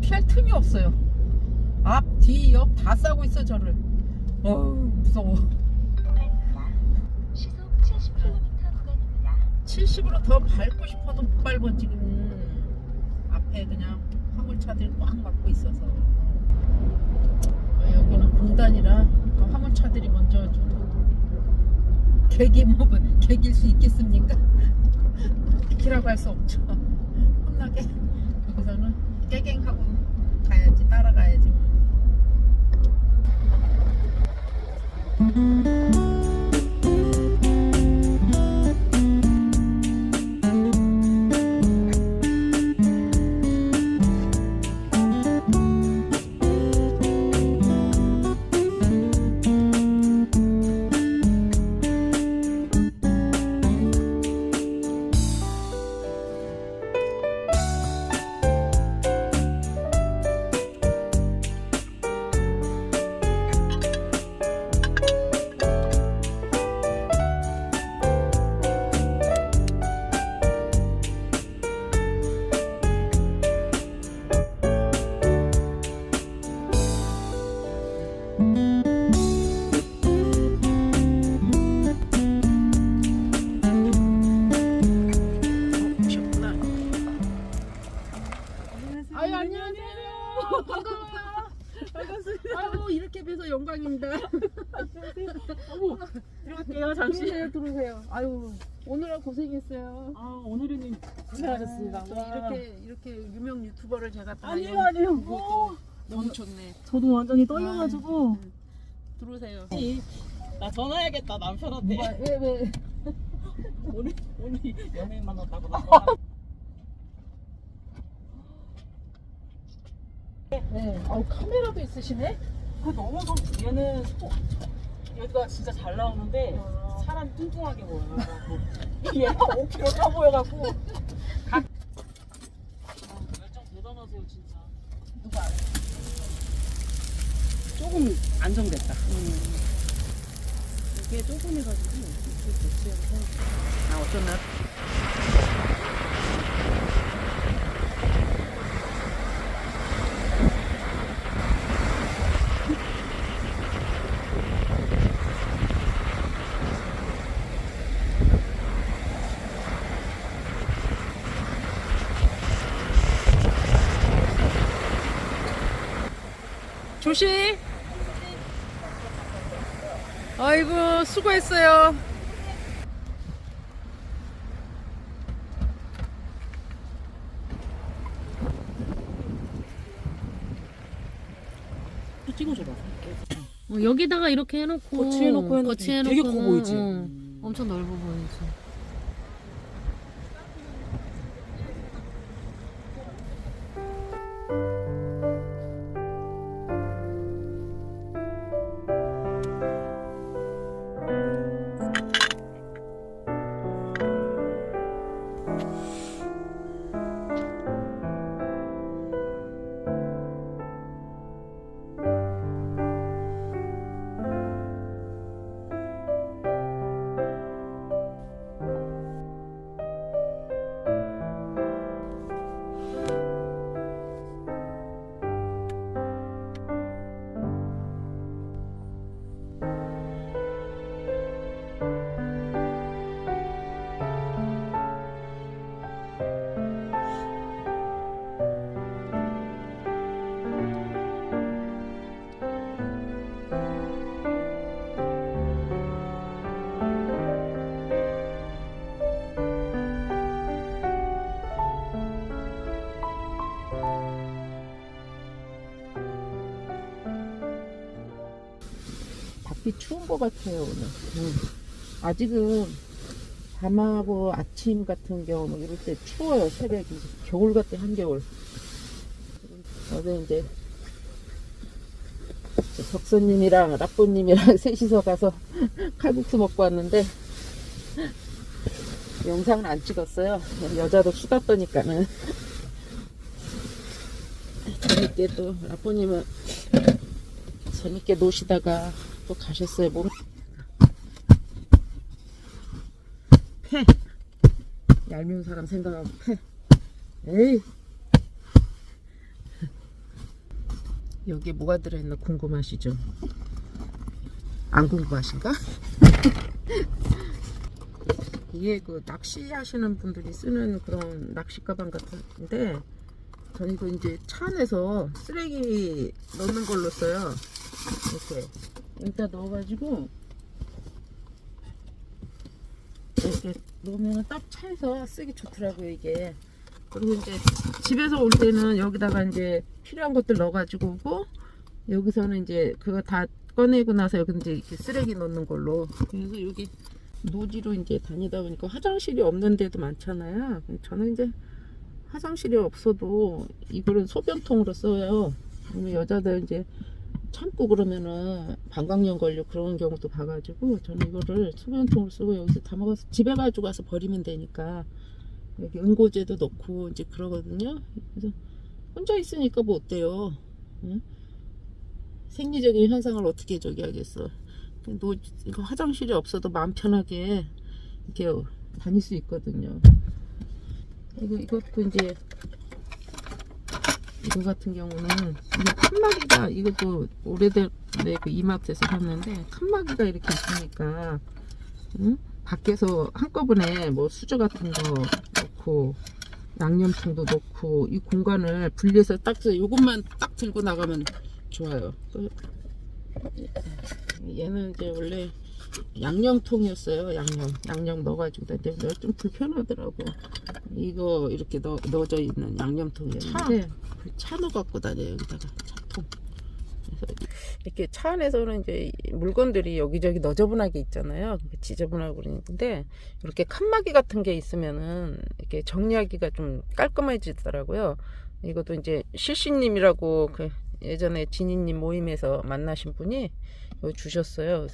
피할 틈이 없어요. 앞, 뒤, 옆 다 싸고 있어 저를. 어우 무서워. 시속 70km 구간입니다. 70으로 더 밟고 싶어도 못 밟아 지금 앞에 그냥 화물차들이 꽉 막고 있어서 어, 여기는 공단이라 그 화물차들이 먼저 좀 개기 뭐 개길 수 있겠습니까? 기라고 할 수 없죠. 혼나게 여기서는 깨갱하고 가야지 따라가야지. 오셨 들어오세요. 아유 오늘은 고생했어요. 아, 오늘은 고생하셨습니다. 또 이렇게 이렇게 유명 유튜버를 제가 다 아니요, 연- 아니요. 어, 너무 좋네. 저도 완전히 떨려가지고. 들어오세요. 나 전화해야겠다, 남편한테. 왜 왜? 오늘, 오늘 연예인 만났다고 나. 네. 아우 카메라도 있으시네. 그 너무 좀, 얘는 소, 여기가 진짜 잘 나오는데, 사람이 뚱뚱하게 보여요. 얘가 5kg 차 보여갖고. 각... 아, 열정 대단하세요, 진짜. 누가? 조금 안정됐다. 이게 조금 해가지고 이렇게 대체해서 아 어쩌나 조심 아이고 수고했어요. 또 찍어줘봐. 어, 여기다가 이렇게 해놓고 거치해놓고 해놓고 되게 커 보이지? 어, 음. 엄청 넓어 보이지. 밖이 추운 것 같아요 오늘. 응. 아직은 밤하고 아침 같은 경우 뭐 이럴 때 추워요 새벽이 겨울 같아 한겨울. 어제 이제 덕선님이랑 라뽀님이랑 셋이서 가서 칼국수 먹고 왔는데 영상은 안 찍었어요. 여자도 수다 떠니까는 재밌게 또 라뽀님은 재밌게 노시다가 또 가셨어요. 몸 패. 얄미운 사람 생각하고 패. 에이. 여기에 뭐가 들어있나 궁금하시죠? 안 궁금하신가? 이게 그 낚시하시는 분들이 쓰는 그런 낚시 가방 같은데 전 이거 이제 차 안에서 쓰레기 넣는 걸로 써요. 이렇게 여기다 넣어가지고 이렇게 놓으면 딱 차에서 쓰기 좋더라고요 이게. 그리고 이제 집에서 올 때는 여기다가 이제 필요한 것들 넣어가지고 오고 여기서는 이제 그거 다 꺼내고 나서 여기 이제 이렇게 쓰레기 넣는 걸로. 그래서 여기 노지로 이제 다니다 보니까 화장실이 없는 데도 많잖아요. 저는 이제 화장실이 없어도 이거를 소변통으로 써요. 여자들 이제 참고 그러면은 방광염 걸려 그런 경우도 봐가지고 저는 이거를 소변통으로 쓰고 여기서 다 먹어서 집에 가지고 가서 버리면 되니까 여기 응고제도 넣고 이제 그러거든요. 그래서 혼자 있으니까 뭐 어때요? 응? 생리적인 현상을 어떻게 저기 하겠어? 노, 이거 화장실이 없어도 마음 편하게 이렇게 다닐 수 있거든요. 이거 이것도 이제 이거 같은 경우는 이게 칸막이가 이것도 오래된 내그 이마트에서 샀는데 칸막이가 이렇게 있으니까 응? 밖에서 한꺼번에 뭐 수저 같은 거 넣고 양념통도 넣고 이 공간을 분리해서 딱 써. 이것만 딱 들고 나가면 좋아요. 그- 얘는 이제 원래 양념통이었어요. 양념 양념 넣어가지고 근데 내가 좀 불편하더라고. 이거 이렇게 넣, 넣어져 있는 양념통이었는데 그차 넣어 갖고 다녀요 여기다가 차통. 이렇게 차 안에서는 이제 이 물건들이 여기저기 너저분하게 있잖아요. 그러니까 지저분하고 그러는데 이렇게 칸막이 같은 게 있으면은 이렇게 정리하기가 좀 깔끔해지더라고요. 이것도 이제 실시님이라고 그 예전에 진희님 모임에서 만나신 분이 주셨어요.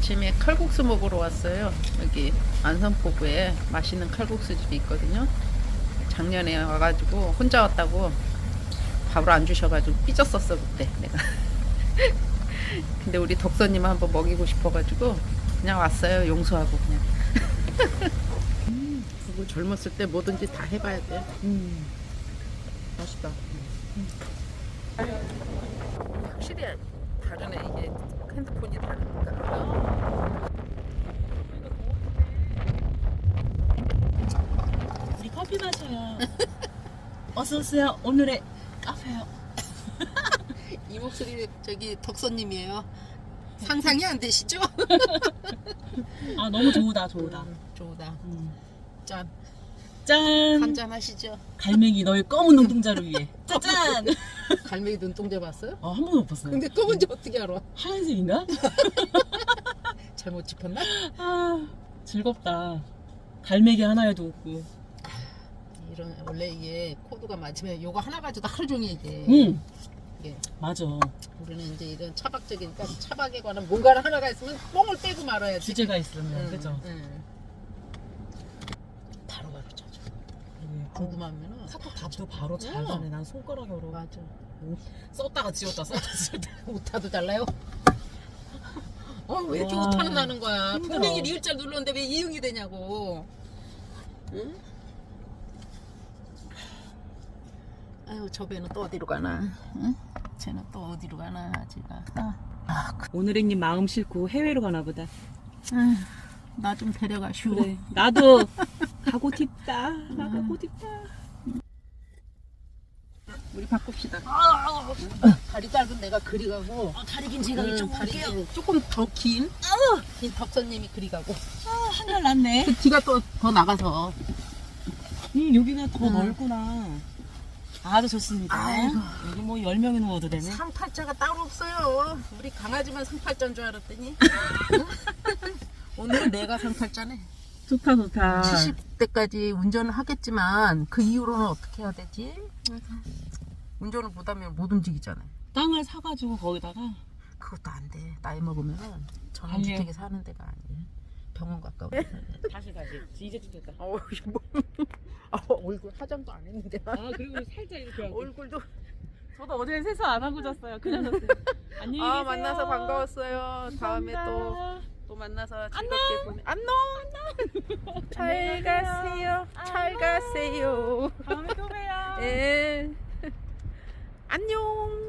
아침에 칼국수 먹으러 왔어요. 여기 안산포구에 맛있는 칼국수 집이 있거든요. 작년에 와가지고 혼자 왔다고 밥을 안 주셔가지고 삐졌었어 그때 내가. 근데 우리 덕서님 한번 먹이고 싶어가지고 그냥 왔어요. 용서하고 그냥. 그리고 젊었을 때 뭐든지 다 해봐야 돼. 음. 맛있다. 확실히 다르네 이게 핸드폰이 다르니까. 우리 커피 마셔요. 어서 오세요. 오늘의 카페요. 이 목소리 저기 덕서님이에요. 상상이 안 되시죠? 아 너무 좋다 좋다. 음, 좋다. 음. 짠. 짠. 한잔 하시죠. 갈매기 너의 검은 눈동자를 위해. 짜잔. 갈매기 눈동자 봤어요? 아 한 번도 못 봤어요. 근데 검은지 어떻게 알아? 하얀색인가? 잘못 짚었나? 아 즐겁다. 갈매기 하나에도 없고. 이런 원래 이게 코드가 맞으면 요거 하나 가지고 하루 종일 이게 응. 이게 맞아. 우리는 이제 이런 차박적이니까 차박에 관한 뭔가를 하나가 있으면 뽕을 빼고 말아야지. 주제가 있으면 응, 그죠. 응. 바로 바로 찾아. 네. 궁금하면은 카톡 답도 바로 잘 응. 가네. 난 손가락으로 맞아. 썼다가 지웠다 썼다가 지웠다. 오타도 잘라요? 어, 왜 이렇게 와. 오타는 나는 거야? 힘들어. 분명히 리을자 눌렀는데 왜 이응이 되냐고. 응? 아유, 저 배는 또 어디로 가나? 응? 쟤는 또 어디로 가나, 지가. 아, 오늘행님 마음 싣고 해외로 가나 보다. 나 좀 데려가, 슈. 그래. 나도 가고 싶다. 나 가고 싶다. 우리 바꿉시다. 다리 짧은 내가 그리 가고. 다리 긴 응, 다리 긴, 조금 더 긴, 긴 덕선님이 그리 가고. 한날 났네. 그 뒤가 또 더 나가서. 음, 여기가 더 응. 넓구나. 아주 좋습니다. 아이고. 여기 뭐 10명이 누워도 되네. 상팔자가 따로 없어요. 우리 강아지만 상팔자인 줄 알았더니 오늘은 내가 상팔자네. 좋다 좋다. 70대까지 운전을 하겠지만 그 이후로는 어떻게 해야 되지? 운전을 못하면 못 움직이잖아요. 땅을 사가지고 거기다가 그것도 안 돼. 나이 먹으면 전원주택에 사는 데가 아니에요. 병원 가까워. 다시 다시 이제 찍혔다. 어, 뭐. 아, 얼굴 화장도 안 했는데. 아 그리고 살짝 이렇게 하고. 얼굴도. 저도 어제 세수 안 하고 잤어요. 그냥 잤어요. 안녕히 계세요. 아, 만나서 반가웠어요. 다음에 또, 감사합니다. 또 만나서 즐겁게 보내. 안녕! 잘 가세요. 잘 가세요. 다음에 또 봬요. 예. 안녕!